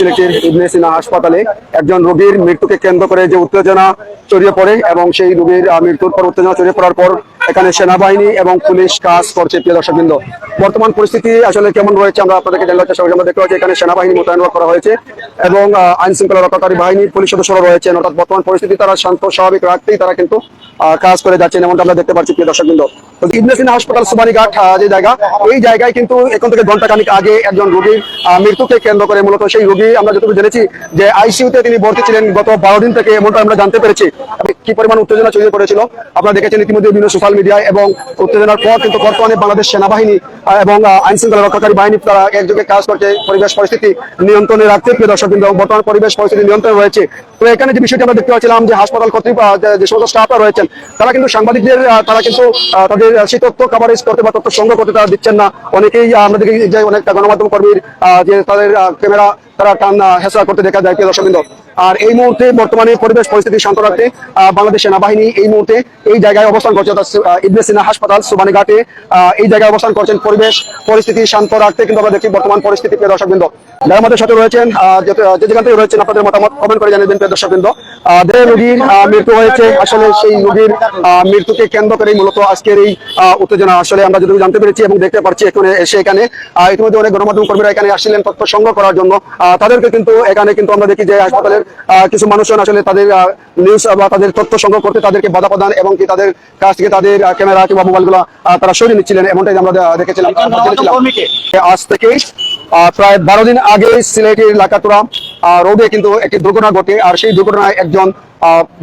সিলেটের ইবনে সিনা হাসপাতালে একজন রোগীর মৃত্যুকে কেন্দ্র করে যে উত্তেজনা ছড়িয়ে পড়ে এবং সেই রোগীর মৃত্যুর পর উত্তেজনা ছড়িয়ে পড়ার পর এখানে সেনাবাহিনী এবং পুলিশ কাজ করছে, প্রিয় দর্শকবৃন্দ। বর্তমান পরিস্থিতি আসলে কেমন রয়েছে আমরা আপনাদেরকে জানার চেষ্টা করি আমরা দেখতে পাচ্ছি এখানে সেনাবাহিনী মোতায়েন করা হয়েছে এবং আইন শৃঙ্খলা রক্ষাকারী বাহিনীর পুলিশ সদস্যরা রয়েছেন। অর্থাৎ বর্তমান পরিস্থিতি তারা শান্ত, স্বাভাবিক রাখতেই তারা কিন্তু কাজ করে যাচ্ছেন এমনটা আমরা দেখতে পাচ্ছি, প্রিয় দর্শকবৃন্দ। তো ইবনে হাসপাতাল সুবানীঘাট যে জায়গা, এই জায়গায় কিন্তু এখন থেকে ঘণ্টা খানিক আগে একজন রোগীর মৃত্যুকে কেন্দ্র করে মূলত সেই রোগী আমরা যতটুকু জেনেছি যে আইসিইউতে তিনি ভর্তি ছিলেন গত বারো দিন থেকে এমনটা আমরা জানতে পেরেছি। কি পরিমাণ উত্তেজনা ছড়িয়ে পড়েছিল? আপনারা দেখেছেন ইতিমধ্যে বিভিন্ন সোশ্যাল মিডিয়ায় এবং উত্তেজনার পর কিন্তু বর্তমানে বাংলাদেশ সেনাবাহিনী এবং আইন শৃঙ্খলা রক্ষাকারী বাহিনী তারা একযোগে কাজ করছে। পরিবেশ পরিস্থিতি নিয়ন্ত্রণে রাখতে প্রিয় দর্শক বিন্দু বর্তমান পরিবেশ পরিস্থিতি নিয়ন্ত্রণে রয়েছে। তো এখানে যে বিষয়টি আমরা দেখতে পাচ্ছিলাম যে হাসপাতাল কর্তৃপক্ষ যে- সমস্ত স্টাফরা রয়েছেন, তারা কিন্তু সাংবাদিকদের তারা কিন্তু তাদের সেই তথ্য কাভারেজ করতে বা তথ্য সংগ্রহ করতে তারা দিচ্ছেন না। অনেকেই আমরা দেখি যে অনেক গণমাধ্যম কর্মীর যে তাদের ক্যামেরা, তারা টান হেসা করতে দেখা যায় প্রিয় দর্শকবৃন্দ। আর এই মুহূর্তে বর্তমানে পরিবেশ পরিস্থিতি শান্ত রাখতে বাংলাদেশ সেনাবাহিনী এই মুহূর্তে এই জায়গায় অবস্থান করছে অর্থাৎ ইবনে সিনা হাসপাতাল সুবানীঘাটে এই জায়গায় অবস্থান করছেন পরিবেশ পরিস্থিতি শান্ত রাখতে, কিন্তু আমরা দেখছি বর্তমান পরিস্থিতি, প্রিয় দর্শকবৃন্দ। যারা আমাদের সাথে রয়েছেন যে যেখান থেকে রয়েছেন, আপনাদের মতামত কমেন্ট করে জানিয়ে দেন প্রিয় দর্শকবৃন্দ। রোগীর মৃত্যু হয়েছে। আসলে সেই রোগীর মৃত্যুকে কেন্দ্র করেই মূলত আজকের এই উত্তেজনা। আসলে আমরা যতটুকু জানতে পেরেছি এবং দেখতে পাচ্ছি এখানে এসে এখানে ইতিমধ্যে অনেক গণমাধ্যম কর্মীরা এখানে আসছিলেন তথ্য সংগ্রহ করার জন্য। তাদেরকে কিন্তু এখানে কিন্তু আমরা দেখি যে হাসপাতালের কিছু মানুষজন আসলে তাদের নিউজ বা তাদের তথ্য সংগ্রহ করতে তাদেরকে বাধা প্রদান এবং কি তাদের কাছ থেকে তাদের ক্যামেরা কিংবা মোবাইলগুলা তারা সরিয়ে নিচ্ছিলেন এমনটাই আমরা দেখেছিলাম আজ থেকে আহ, প্রায় বারো দিন আগে সিলেটের লাকাতুরা রোডে কিন্তু একটি দুর্ঘটনা ঘটে আর সেই দুর্ঘটনায় একজন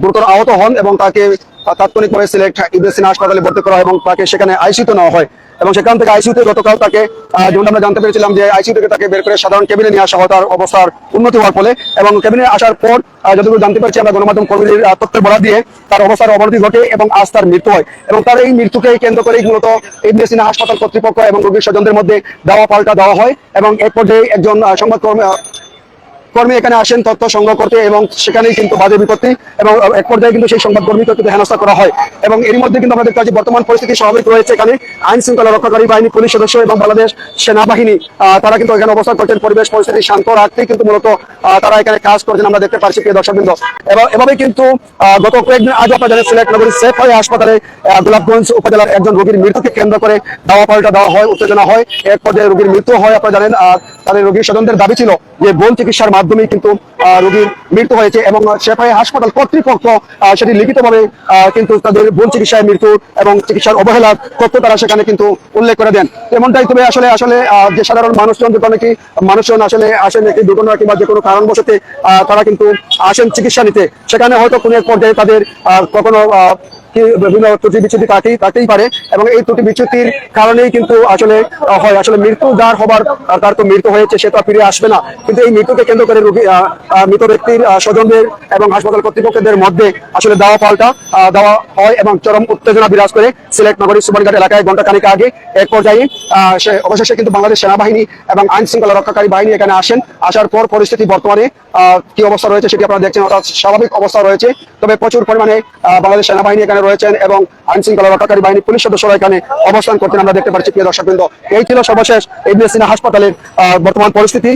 গুরুতর আহত হন এবং তাকে আহ, তাৎক্ষণিকভাবে সিলেট ইবনে হাসপাতালে ভর্তি করা এবং তাকে সেখানে আইসিউতে নেওয়া হয়। এবং সেখান থেকে আইসিউতে গতকাল তাকে আহ, যেমনটা আমরা জানতে পেরেছিলাম যে আইসিইউ থেকে তাকে বের করে সাধারণ কেবিনে নিয়ে আসা হয় তার অবস্থার উন্নতি হওয়ার ফলে। এবং কেবিনে আসার পর যতটুকু জানতে পারছি আমরা গণমাধ্যম কর্মীদের তথ্যের বরাদ দিয়ে তার অবস্থার অবনতি ঘটে এবং আজ তার মৃত্যু হয়। এবং তার এই মৃত্যুকে কেন্দ্র করেই মূলত ইবনে হাসপাতাল কর্তৃপক্ষ এবং রোগীর স্বজনদের মধ্যে দেওয়া পাল্টা দেওয়া হয়। এবং এক পর্যায়ে একজন আহ, কর্মী এখানে আসেন, তথ্য সংগ্রহ করতে এবং সেখানেই কিন্তু বাজে বিপত্তি এবং এক পর্যায়ে কিন্তু সেই সংবাদকর্মীকে কিন্তু হেনস্থা করা হয়। এবং এর মধ্যে কিন্তু দেখতে পাচ্ছি বর্তমান পরিস্থিতি স্বাভাবিক রয়েছে এখানে। আইন শৃঙ্খলা রক্ষাকারী বাহিনী, পুলিশ সদস্য এবং বাংলাদেশ সেনাবাহিনী তারা কিন্তু এখানে অবস্থান করছেন। পরিবেশ, পরিস্থিতি শান্ত রাখতেই কিন্তু মূলত তারা এখানে কাজ করছেন। আমরা দেখতে পাচ্ছি, প্রিয় দর্শকবৃন্দ। এবার- এভাবে কিন্তু গত কয়েকদিন আগে আপনারা জানেন, সিলেট নগরীর সেফ হয়ে হাসপাতালে গোলাপগঞ্জ উপজেলার একজন রোগীর মৃত্যুকে কেন্দ্র করে দাওয়া পাল্টা দেওয়া হয়, উত্তেজনা হয়। এক পর্যায়ে রোগীর মৃত্যু হয়, আপনারা জানেন তাদের রোগীর স্বজনদের দাবি ছিল যে বোন চিকিৎসার মাধ্যমেই কিন্তু রোগীর মৃত্যু হয়েছে এবং শেফাই হাসপাতাল কর্তৃপক্ষ সেটি লিখিতভাবে কিন্তু তাদের বোন চিকিৎসায় মৃত্যু এবং চিকিৎসার অবহেলার তথ্য তারা সেখানে কিন্তু উল্লেখ করে দেন। এমনটাই তবে আসলে আসলে যে সাধারণ মানুষজন যেটা নাকি মানুষজন আসলে আসেন একটি দুর্ঘটনা কিংবা যে কোনো কারণবশতে তারা কিন্তু আসেন চিকিৎসা নিতে। সেখানে হয়তো কোনো এক পর্যায়ে তাদের কখনো বিভিন্ন ত্রুটি বিচ্যুতি থাকেই থাকতেই পারে এবং এই ত্রুটি বিচ্যুতির কারণেই কিন্তু আসলে হয়। আসলে মৃত্যু যার হবার তার তো মৃত্যু হয়েছে, সে তো ফিরে আসবে না। কিন্তু এই মৃত্যুকে কেন্দ্র করে রোগী মৃত ব্যক্তির স্বজনদের এবং হাসপাতাল কর্তৃপক্ষদের মধ্যে আসলে দেওয়া পাল্টা দেওয়া হয় এবং চরম উত্তেজনা বিরাজ করে সিলেট নগরীর সুপারঘাট এলাকায় ঘণ্টা খানিক আগে এক পর্যায়ে সে, অবশেষে কিন্তু বাংলাদেশ সেনাবাহিনী এবং আইন শৃঙ্খলা রক্ষাকারী বাহিনী এখানে আসেন। আসার পর পরিস্থিতি বর্তমানে কি অবস্থা রয়েছে সেটি আপনারা দেখছেন, অর্থাৎ স্বাভাবিক অবস্থা রয়েছে। তবে প্রচুর পরিমাণে বাংলাদেশ সেনাবাহিনী এখানে রয়েছেন এবং আইন শৃঙ্খলা রক্ষাকারী বাহিনী পুলিশ সদস্যরা এখানে অবস্থান করতেন আমরা দেখতে পারছি প্রিয় দর্শকবৃন্দ। এই ছিল সর্বশেষ এই হাসপাতালের আহ, বর্তমান পরিস্থিতি।